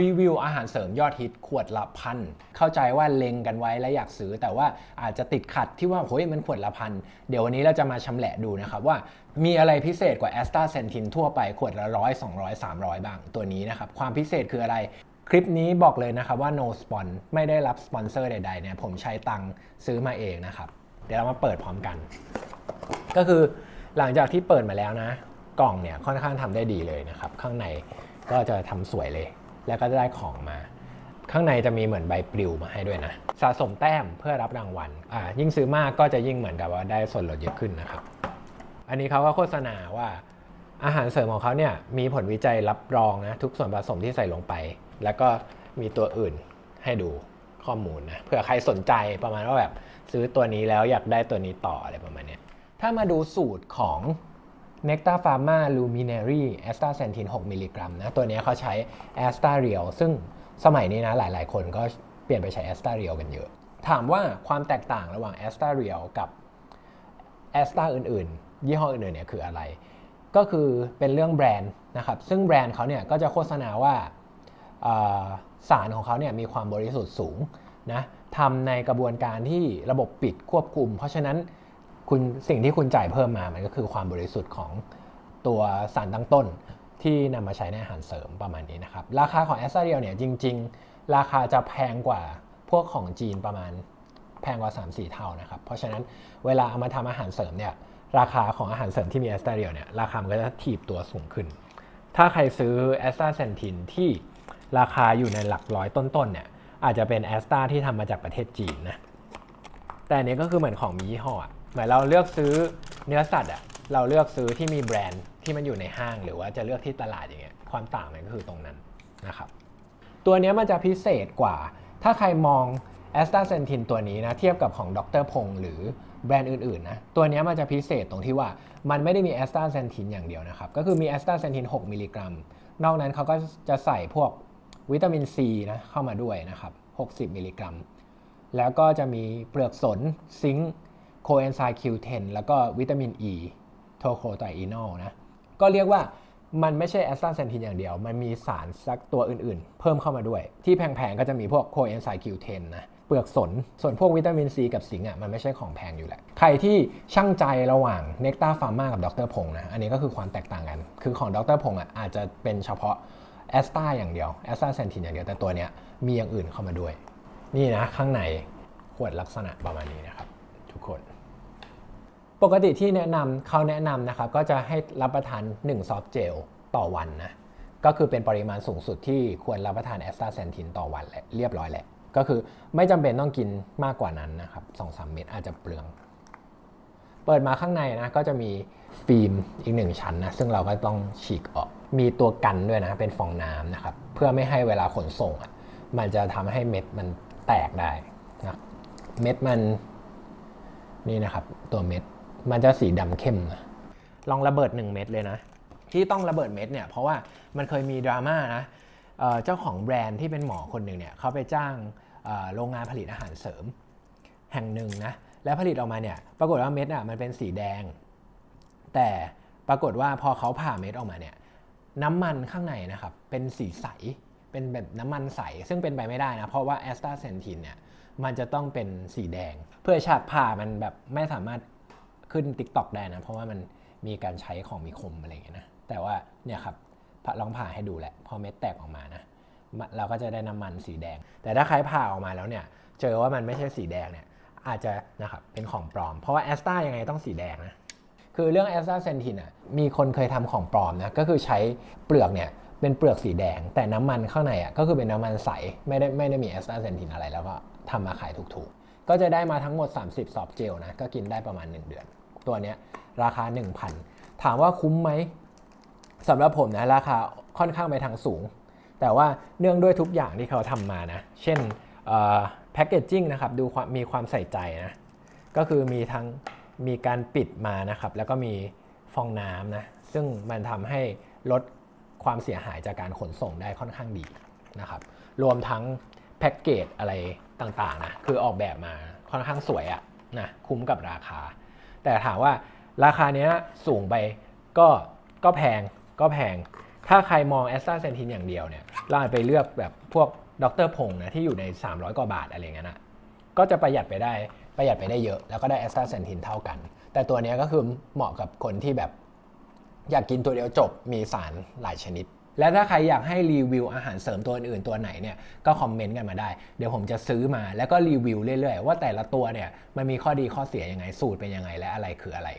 รีวิวอาหารเสริมยอดฮิตขวดละพัน เข้าใจว่าเล็งกันไว้และอยากซื้อ แต่ว่าอาจจะติดขัดที่ว่าเฮ้ยมันขวดละพัน เดี๋ยววันนี้เราจะมาชำแหละดูนะครับว่ามีอะไรพิเศษกว่าแอสตาเซนทินทั่วไปขวดละร้อยสองร้อยสามร้อยบ้างตัวนี้นะครับ ความพิเศษคืออะไรคลิปนี้บอกเลยนะครับว่า no spon ไม่ได้รับสปอนเซอร์ใดๆเนี่ยผมใช้ตังค์ซื้อมาเองนะครับ เดี๋ยวเรามาเปิดพร้อมกัน ก็คือหลังจากที่เปิดมาแล้วนะ กล่องเนี่ยค่อนข้างทำได้ดีเลยนะครับ ข้างในก็จะทำสวยเลย แล้วก็จะได้ของมา ข้างในจะมีเหมือนใบปลิวมาให้ด้วยนะ สะสมแต้มเพื่อรับรางวัลอ่ายิ่งซื้อมากก็จะยิ่งเหมือนกับว่าได้ส่วนลดเยอะขึ้นนะครับ อันนี้เขาก็โฆษณาว่าอาหารเสริมของเขาเนี่ยมีผลวิจัยรับรองนะทุกส่วนผสมที่ใส่ลงไป แล้วก็มีตัวอื่นให้ดูข้อมูลนะเผื่อใครสนใจประมาณว่าแบบซื้อตัวนี้แล้วอยากได้ตัวนี้ต่ออะไรประมาณนี้ถ้ามาดูสูตรของ Nectar Pharma Luminary a s t a z e n t i n 6 มิลลิกรัมนะตัวนี้เขาใช้ a s t a r i o ซึ่งสมัยนี้นะหลาย ๆ คนก็เปลี่ยนไปใช้ a s t a r i o กันเยอะ ถามว่าความแตกต่างระหว่าง a s t a r i o กับแอสตาอื่น ๆ ยี่ห้ออื่น ๆ เนี่ยคืออะไร ก็คือเป็นเรื่องแบรนด์นะครับซึ่งแบรนด์เขาเนี่ยก็จะโฆษณาว่าสารของเขาเนี่ยมีความบริสุทธิ์สูงนะทำในกระบวนการที่ระบบปิดควบคุม เพราะฉะนั้น คุณสิ่งที่คุณจ่ายเพิ่มมา มันก็คือความบริสุทธิ์ของตัวสารตั้งต้นที่นำมาใช้ในอาหารเสริมประมาณนี้นะครับ ราคาของแอสซาเรียลเนี่ยจริง ๆ ราคาจะแพงกว่าพวกของจีนประมาณแพงกว่า 3-4 เท่านะครับ เพราะฉะนั้นเวลาเอามาทำอาหารเสริมเนี่ยราคาของอาหารเสริมที่มีแอสตาเรียลเนี่ยราคามันก็จะถีบตัวสูงขึ้น ถ้าใครซื้อแอสตาเซนทินที่ราคาอยู่ในหลักร้อยต้นๆเนี่ยอาจจะเป็นแอสตาที่ทำมาจากประเทศจีนนะแต่อันนี้ก็คือเหมือนของมียี่ห้ออะ เหมือนเราเลือกซื้อเนื้อสัตว์อะเราเลือกซื้อที่มีแบรนด์ที่มันอยู่ในห้าง หรือว่าจะเลือกที่ตลาดอย่างเงี้ยความต่างมันก็คือตรงนั้นนะครับตัวนี้มันจะพิเศษกว่า ถ้าใครมองแอสตาเซนทินตัวนี้นะเทียบกับของดรพงศ์หรือแบรนด์อื่นๆนะตัวนี้มันจะพิเศษตรงที่ว่ามันไม่ได้มีแอสตาเซนทินอย่างเดียวนะครับก็คือมีแอสตาเซนทิน6มิลลิกรัม นอกนั้นเขาก็จะใส่พวกวิตามินซีนะเข้ามาด้วยนะครับ60มิลลิกรัม แล้วก็จะมีเปลือกสนซิงค์ โคเอนไซม์ Q10 แล้วก็วิตามิน E โทโคไตอีนอลนะ ก็เรียกว่ามันไม่ใช่แอสตาเซนทินอย่างเดียว มันมีสารสักตัวอื่นๆ เพิ่มเข้ามาด้วย ที่แพงๆ ก็จะมีพวกโคเอนไซม์ Q10 นะ เปลือกสน ส่วนพวกวิตามินซีกับสิงค์อะ มันไม่ใช่ของแพงอยู่แหละ ใครที่ช่างใจระหว่างเน c ต a r ฟาร์มากับดรพงศ์นะ อันนี้ก็คือความแตกต่างกัน คือของดรพงศ์อะอาจจะเป็นเฉพาะแอสตาอย่างเดียวแอสตาเซนทินอย่างเดียว แต่ตัวเนี้ยมีอย่างอื่นเข้ามาด้วย นี่นะข้างในขวดลักษณะประมาณนี้นะครับ ทุกคน ปกติที่แนะนำเขาแนะนำนะครับก็จะให้รับประทาน 1 ซอฟต์เจลต่อวันนะก็คือเป็นปริมาณสูงสุดที่ควรรับประทานแอสตาเซนทินต่อวันแหละเรียบร้อยแหละ ก็คือไม่จำเป็นต้องกินมากกว่านั้นนะครับ2-3เม็ดอาจจะเปลือง เปิดมาข้างในนะก็จะมีฟิล์มอีกหนึ่งชั้นนะซึ่งเราก็ต้องฉีกออก มีตัวกันด้วยนะเป็นฟองน้ำนะครับเพื่อไม่ให้เวลาขนส่งอะมันจะทำให้เม็ดมันแตกได้นะเม็ดมันนี่นะครับตัวเม็ด มันจะสีดำเข้ม ลองระเบิด 1 เม็ดเลยนะ ที่ต้องระเบิดเม็ดเนี่ยเพราะว่ามันเคยมีดราม่านะเเจ้าของแบรนด์ที่เป็นหมอคนหนึ่งเนี่ยเขาไปจ้างโรงงานผลิตอาหารเสริม แห่งหนึ่งนะแล้วผลิตออกมาเนี่ยปรากฏว่าเม็ดอะมันเป็นสีแดง แต่ปรากฏว่าพอเขาผ่าเม็ดออกมาเนี่ยน้ำมันข้างในนะครับเป็นสีใสเป็นแบบน้ำมันใส ซึ่งเป็นไปไม่ได้นะ เพราะว่าแอสตาเซนทินเนี่ยมันจะต้องเป็นสีแดง เพื่อฉาดผ่ามันแบบไม่สามารถ ขึ้น t ิ k t o k ได้นะ เพราะว่ามันมีการใช้ของมีคมอะไรอย่างเงี้ยนะ แต่ว่าเนี่ยครับลองผ่าให้ดูแหละ พอเม็ดแตกออกมานะ เราก็จะได้น้ำมันสีแดง แต่ถ้าใครผ่าออกมาแล้วเนี่ย เจอว่ามันไม่ใช่สีแดงเนี่ย อาจจะนะครับเป็นของปลอม เพราะว่าแอสตายังไงต้องสีแดงนะ คือเรื่องแอสตาเซนทินอะ มีคนเคยทำของปลอมนะ ก็คือใช้เปลือกเนี่ยเป็นเปลือกสีแดง แต่น้ำมันข้างในอะก็คือเป็นน้ำมันใส ไม่ได้ไม่ได้มีแอสตาเซนทินอะไร แล้วก็ทำมาขายถูกๆ ก็จะได้มาทั้งหมด 30 ซอฟเจลนะ ก็กินได้ประมาณ 1 เดือน ตัวเนี้ยราคา 1,000 ถามว่าคุ้มไหมสำหรับผมนะราคาค่อนข้างไปทางสูง แต่ว่าเนื่องด้วยทุกอย่างที่เขาทำมานะ เช่นแพคเกจจิ้งนะครับดูมมีความใส่ใจนะก็คือมีทั้งมีการปิดมานะครับ แล้วก็มีฟองน้ำนะ ซึ่งมันทำให้ลดความเสียหายจากการขนส่งได้ค่อนข้างดีนะครับ รวมทั้งแพ็กเกจอะไรต่างๆนะ คือออกแบบมาค่อนข้างสวยอะนะ คุ้มกับราคา แต่ถามว่าราคาเนี้ยสูงไปก็ก็แพงก็แพง ถ้าใครมองแอสตราเซนทินอย่างเดียวเนี่ยเราอาจไปเลือกแบบพวกดรพงษ์นะที่อยู่ใน 300 กว่าบาทอะไรเงี้ยนะก็จะประหยัดไปได้ประหยัดไปได้เยอะ แล้วก็ได้แอสตราเซนทินเท่ากัน แต่ตัวเนี้ยก็คือเหมาะกับคนที่แบบอยากกินตัวเดียวจบมีสารหลายชนิด และถ้าใครอยากให้รีวิวอาหารเสริมตัวอื่นๆตัวไหนเนี่ยก็คอมเมนต์กันมาได้ เดี๋ยวผมจะซื้อมาแล้วก็รีวิวเรื่อยๆ ว่าแต่ละตัวเนี่ยมันมีข้อดีข้อเสียยังไงสูตรเป็นยังไงและอะไรคืออะไร